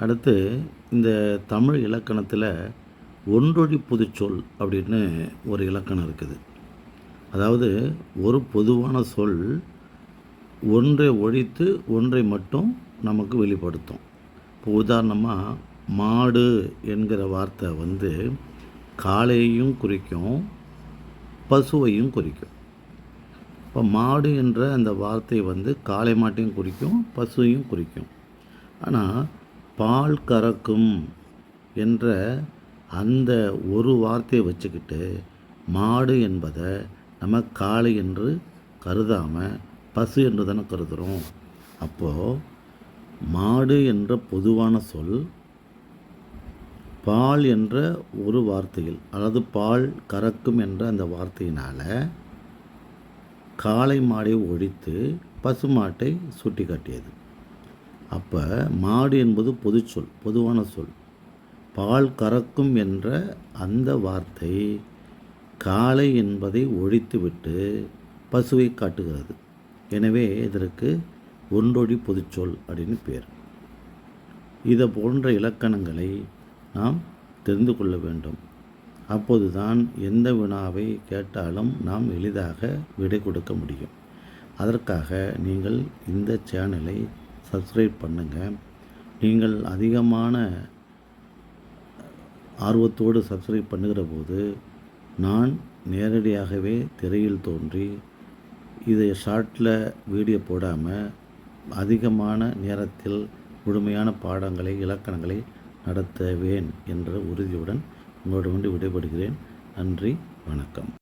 அடுத்து இந்த தமிழ் இலக்கணத்தில் ஒன்றொழி புதுச்சொல் அப்படின்னு ஒரு இலக்கணம் இருக்குது. அதாவது ஒரு பொதுவான சொல் ஒன்றை ஒழித்து ஒன்றை மட்டும் நமக்கு வெளிப்படுத்தும். இப்போ உதாரணமாக மாடு என்கிற வார்த்தை வந்து காளையையும் குறிக்கும் பசுவையும் குறிக்கும். இப்போ மாடு என்ற அந்த வார்த்தை வந்து காளை மாட்டையும் குறிக்கும் பசுவையும் குறிக்கும். ஆனால் பால் கறக்கும் என்ற அந்த ஒரு வார்த்தையை வச்சுக்கிட்டு மாடு என்பதை நம்ம காளை என்று கருதாமல் பசு என்று தானே கருதுகிறோம் அப்போது மாடு என்ற பொதுவான சொல் பால் என்ற ஒரு வார்த்தையில் அதாவது பால் கறக்கும் என்ற அந்த வார்த்தையினால் காளை மாடை ஒழித்து பசுமாட்டை சுட்டி காட்டியது அப்போ மாடு என்பது பொதுச்சொல் பொதுவான சொல். பால் கறக்கும் என்ற அந்த வார்த்தை காளை என்பதை ஒழித்துவிட்டு பசுவை காட்டுகிறது. எனவே இதற்கு ஒன்றொழி பொதுச்சொல் அப்படின்னு பேர். இதை போன்ற இலக்கணங்களை நாம் தெரிந்து கொள்ள வேண்டும். அப்போதுதான் எந்த வினாவை கேட்டாலும் நாம் எளிதாக விடை கொடுக்க முடியும். அதற்காக நீங்கள் இந்த சேனலை சப்ஸ்கிரைப் பண்ணுங்கள் நீங்கள் அதிகமான ஆர்வத்தோடு சப்ஸ்கிரைப் பண்ணுகிற போது நான் நேரடியாகவே திரையில் தோன்றி இதை ஷார்ட்டில் வீடியோ போடாமல் அதிகமான நேரத்தில் முழுமையான பாடங்களை இலக்கணங்களை நடத்துவேன் என்ற உறுதியுடன் உங்களிடம் விடைபெறுகிறேன். நன்றி வணக்கம்.